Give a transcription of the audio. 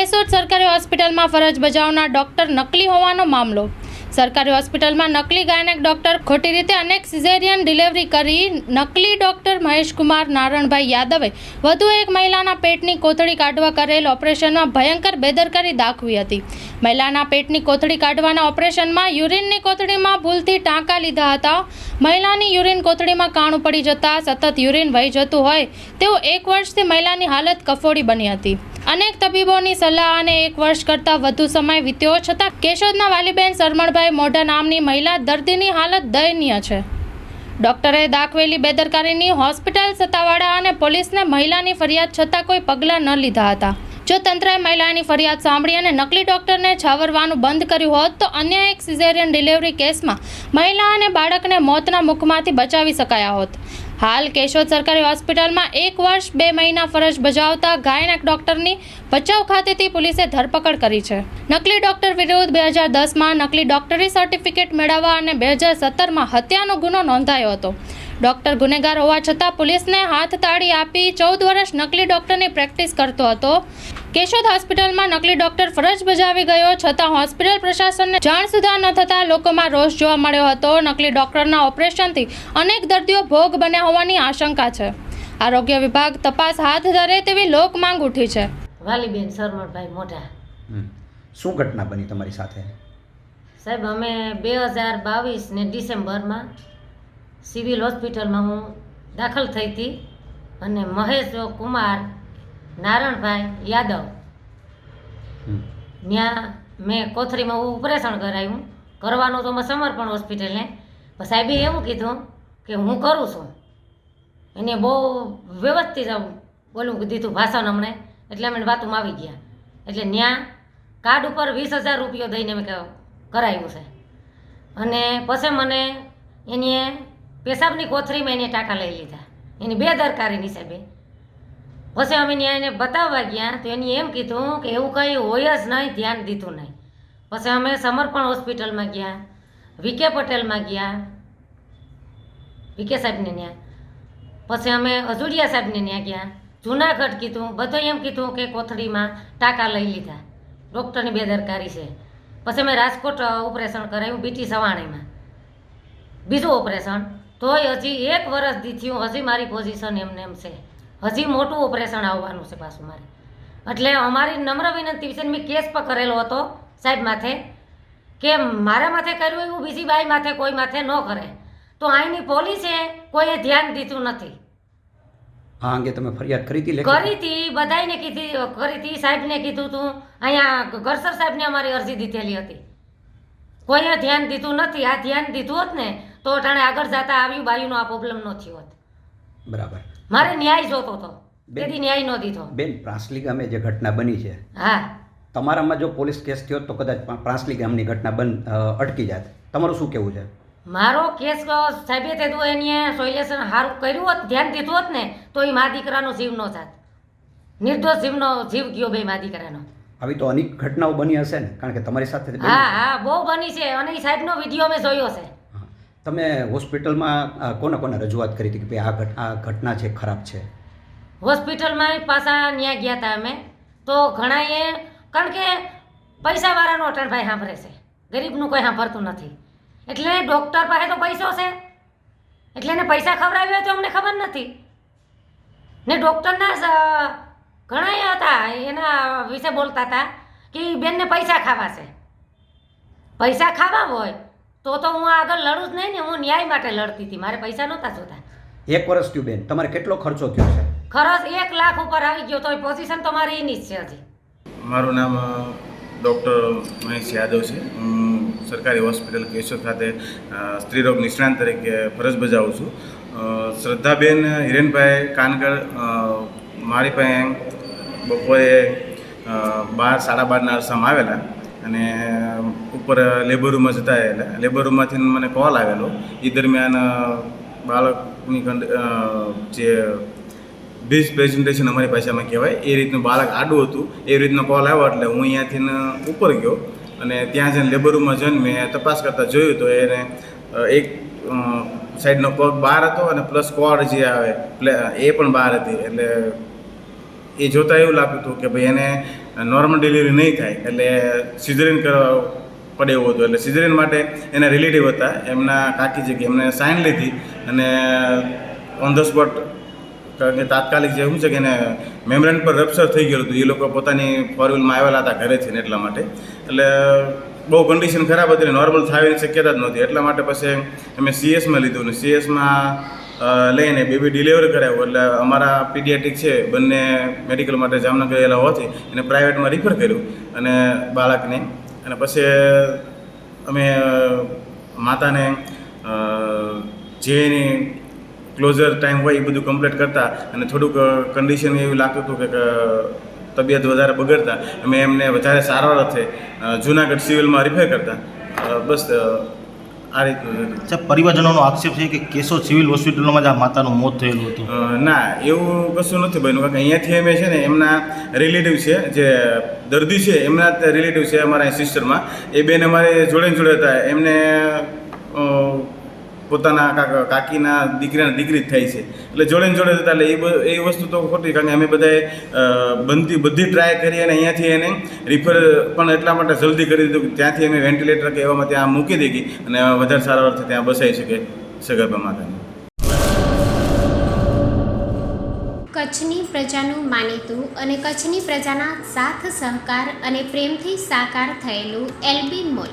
કેશોદ સરકારી હોસ્પિટલમાં ફરજ બજાવનાર ડોક્ટર નકલી હોવાનો મામલો. સરકારી હોસ્પિટલમાં નકલી ગાયનેક ડોક્ટર ખોટી રીતે અનેક સિઝેરિયન ડિલિવરી કરી નકલી ડોક્ટર મહેશકુમાર નારણભાઈ યાદવે વધુ એક મહિલાના પેટની કોથળી કાઢવા કરેલ ઓપરેશનમાં ભયંકર બેદરકારી દાખવી હતી. મહિલાના પેટની કોથળી કાઢવાના ઓપરેશનમાં યુરિનની કોથળીમાં ભૂલથી ટાંકા લીધા હતા. મહિલાની યુરિન કોથળીમાં કાણું પડી જતાં સતત યુરિન વહી જતું હોય તેવું એક વર્ષથી મહિલાની હાલત કફોડી બની હતી. અનેક તબીબોની સલાહ અને એક વર્ષ કરતાં વધુ સમય વીત્યો છતાં કેશોદના વાલીબેન સરમણભાઈ મોઢા નામની મહિલા દર્દીની હાલત દયનીય છે. ડોક્ટરે દાખવેલી બેદરકારીની હોસ્પિટલ સત્તાવાળા અને પોલીસને મહિલાની ફરિયાદ છતાં કોઈ પગલાં ન લીધા હતા. જો તંત્રએ મહિલાની ફરિયાદ સાંભળી અને નકલી ડોક્ટરને છાવરવાનું બંધ કર્યું હોત, તો અન્ય એક સિઝેરિયન ડિલિવરી કેસમાં મહિલા અને બાળકને મોતના મુખમાંથી બચાવી શકાયા હોત. હાલ કેશોદ સરકારી હોસ્પિટલમાં એક વર્ષ, બે મહિના ફરજ બજાવતા ગાયનેક ડોક્ટરની ભચાઉ ખાતેથી પોલીસે ધરપકડ કરી છે. નકલી ડોક્ટર વિરુદ્ધ બે હજાર દસમાં નકલી ડોક્ટરી સર્ટિફિકેટ મેળવવા અને બે હજાર સત્તરમાં હત્યાનો ગુનો નોંધાયો હતો. ડોક્ટર ગુનેગાર હોવા છતાં પોલીસને હાથ તાળી આપી ચૌદ વર્ષ નકલી ડોક્ટરની પ્રેક્ટિસ કરતો હતો. કેશોદ હોસ્પિટલમાં નકલી ડોક્ટર ફરજ બજાવી ગયો છતાં હોસ્પિટલ પ્રશાસનને જાણ સુધા ન થતાં લોકોમાં રોષ જોવા મળ્યો હતો. નકલી ડોક્ટરના ઓપરેશનથી અનેક દર્દીઓ ભોગ બન્યા હોવાની આશંકા છે. આરોગ્ય વિભાગ તપાસ હાથ ધરે તેવી લોક માંગ ઉઠી છે. વાલીબેન સરમણભાઈ મોઢા. હમ. શું ઘટના બની તમારી સાથે? સાહેબ અમે બે હજાર બાવીસને ડિસેમ્બરમાં સિવિલ હોસ્પિટલમાં હું દાખલ થઈ હતી અને મહેશ કુમાર નારણભાઈ યાદવ. ત્યાં મેં કોથરીમાં ઓપરેશન કરાવ્યું કરવાનું તો મેં સમર્પણ હોસ્પિટલને. પણ સાહેબે એવું કીધું કે હું કરું છું. એને બહુ વ્યવસ્થિત બોલું દીધું ભાષણ અમને. એટલે અમે વાતોમાં આવી ગયા. એટલે ત્યાં કાર્ડ ઉપર વીસ હજાર રૂપિયો દઈને મેં કરાવ્યું છે. અને પછી મને એની પેશાબની કોથરીમાં એને ટાંકા લઈ લીધા. એની બે દરકારી હિસાબે પછી અમે ત્યાં એને બતાવવા ગયા, તો એની એમ કીધું કે એવું કંઈ હોય જ નહીં, ધ્યાન દીધું નહીં. પછી અમે સમર્પણ હોસ્પિટલમાં ગયા વિકે પટેલમાં ગયા વિકે સાહેબને ત્યાં. પછી અમે અજુડિયા સાહેબને ત્યાં ગયા, જુનાગઢ કીધું બધું એમ કીધું કે કોથળીમાં ટાંકા લઈ લીધા. ડૉક્ટરની બેદરકારી છે. પછી અમે રાજકોટ ઓપરેશન કરાવ્યું બીટી સવાણીમાં. બીજું ઓપરેશન, તોય હજી એક વર્ષ થયું હજી મારી પોઝિશન એમને એમ છે. હજી મોટું ઓપરેશન આવવાનું છે પાછું મારે. એટલે અમારી નમ્ર વિનંતી છે મેં કેસ પણ કરેલો હતો સાહેબ માથે કે મારા માથે કર્યું એવું બીજી બાઈ માથે કોઈ માથે ન કરે. તો અહીંની પોલીસે કોઈએ ધ્યાન દીધું નથી. આ અંગે તમે ફરિયાદ કરી હતી? કરી હતી બધાને કીધી કરી હતી સાહેબને કીધું હતું અહીંયા ગરસર સાહેબને અમારી અરજી દીધેલી હતી. કોઈએ ધ્યાન દીધું નથી. આ ધ્યાન દીધું હોત ને તો ટાણે આગળ જતા આવ્યું બાયુનો આ પ્રોબ્લેમ ન થયો હોત. બરાબર. મારે ન્યાય જોતો હતો. બેન. તેથી ન્યાય ન દીધો. બેન પ્રાસલી ગામે જે ઘટના બની છે હા. તમારામાં જો પોલીસ કેસ થયો તો કદાચ પ્રા- પ્રાસલી ગામની ઘટના બંધ અટકી જાત. તમારું શું કહેવું છે? મારો કેસ સાહેબે તેતું એની સોલ્યુશન સારું કર્યું હોત ધ્યાન દીધું હોત ને તો એ મા દીકરાનો જીવ ન થાત નિર્દોષ જીવનો જીવ ગયો બે મા દીકરાનો. આવી તો અનેક ઘટનાઓ બની હશે ને? કારણ કે તમારી સાથે હા હા બહુ બની છે. અને એ સાહેબનો વીડિયો મેં જોયો છે. તમે હોસ્પિટલમાં કોને કોને રજૂઆત કરી હતી કે ભાઈ આ ઘટ, આ ઘટના છે, ખરાબ છે? હોસ્પિટલમાં પાછા ન્યા ગયા હતા અમે. તો ઘણાએ, કારણ કે પૈસાવાળાનો અટણભાઈ સાંભળે છે. ગરીબનું કોઈ સાંભળતું નથી. એટલે ડૉક્ટર પાસે તો પૈસો છે. એટલે એને પૈસા ખવડાવ્યો તો અમને ખબર નથી. ને ડૉક્ટરના ઘણા એ હતા, એના વિશે બોલતા હતા કે બેનને પૈસા ખાવા છે. પૈસા ખાવા હોય તો તો હું આગળ લડું જ નહીં ને હું ન્યાય માટે લડતી હતી. મારે પૈસા નહોતા જોતા. એક વર્ષ થયું બેન. તમારે કેટલો ખર્ચો થયો છે? ખરસ એક લાખ ઉપર આવી ગયો તો પોઝિશન તો મારી એની જ છે હજી. મારું નામ ડૉક્ટર મહેશ યાદવ છે. હું સરકારી હોસ્પિટલ કેશોદ ખાતે સ્ત્રીરોગ નિષ્ણાંત તરીકે ફરજ બજાવું છું. શ્રદ્ધાબેન હિરેનભાઈ કાનગર મારી પાસે બપોરે બાર સાડા બારના અરસામાં આવેલા. અને ઉપર લેબર રૂમમાં જતા એટલે લેબર રૂમમાંથી મને કોલ આવેલો. એ દરમિયાન બાળકની કંડ જે બીજ પ્રેઝન્ટેશન અમારી ભાષામાં કહેવાય, એ રીતનું બાળક આડું હતું. એ રીતનો કોલ આવ્યો એટલે હું અહીંયાથી ઉપર ગયો અને ત્યાં જઈને લેબર રૂમમાં જઈને મેં તપાસ કરતાં જોયું તો એને એક સાઈડનો પગ બહાર હતો અને પ્લસ કોડ જે આવે એ પણ બહાર હતી. એટલે એ જોતાં એવું લાગતું હતું કે ભાઈ એને નોર્મલ ડિલિવરી નહીં થાય, એટલે સિઝરિન કરવા પડે એવું હતું. એટલે સિઝરિન માટે એના રિલેટિવ હતા. એમના કાકી કે એમને સાઇન લીધી અને ઓન ધ સ્પોટ કારણ કે તાત્કાલિક જે શું છે કે એને મેમ્બ્રેન પર રપ્ચર થઈ ગયું હતું. એ લોકો પોતાની ફોર વ્હીલમાં આવેલા હતા ઘરેથી ને એટલા માટે. એટલે બહુ કન્ડિશન ખરાબ હતી નોર્મલ થવાની શક્યતા જ નહોતી. એટલા માટે પછી અમે સીએસમાં લીધું ને સીએસમાં લઈને બેબી ડિલિવર કરાવ્યું એટલે અમારા પીડિયાટિક છે, બંને મેડિકલ માટે જામનગર ગયેલા હોવાથી એને પ્રાઇવેટમાં રિફર કર્યું અને બાળકને. અને પછી અમે માતાને જે એની ક્લોઝર ટાઈમ હોય એ બધું કમ્પ્લીટ કરતા અને થોડુંક કન્ડિશન એવું લાગતું હતું કે તબિયત વધારે બગડતા. અમે એમને વધારે સારવાર અર્થે જુનાગઢ સિવિલમાં રિફર કરતા. બસ આ રીતનું સાહેબ પરિવારજનોનો આક્ષેપ છે કે કેસો સિવિલ હોસ્પિટલમાં જ આ માતાનું મોત થયેલું હતું? ના એવું કશું નથી બન્યું. કારણ કે અહીંયાથી અમે છે ને એમના રિલેટિવ છે જે દર્દી છે એમના રિલેટિવ છે અમારા સિસ્ટરમાં એ બેન અમારે જોડે જોડે હતા. એમને પોતાના કાકા કાકીના દીકરાના દીકરી જ થાય છે. એટલે જોડે જોડે જતા એટલે એ એ વસ્તુ તો ખોટી, કારણ કે અમે બધાએ બનતી બધી ટ્રાય કરી અને અહીંયાથી એને રિફર પણ એટલા માટે જલ્દી કરી દીધું ત્યાંથી અમે વેન્ટિલેટર કે એવામાં ત્યાં મૂકી દીધી અને વધારે સારવારથી ત્યાં બસાઈ શકે સગર્ભા માતાને. કચ્છની પ્રજાનું માનીતું અને કચ્છની પ્રજાના સાથ સહકાર અને પ્રેમથી સાકાર થયેલું એલબી મોલ.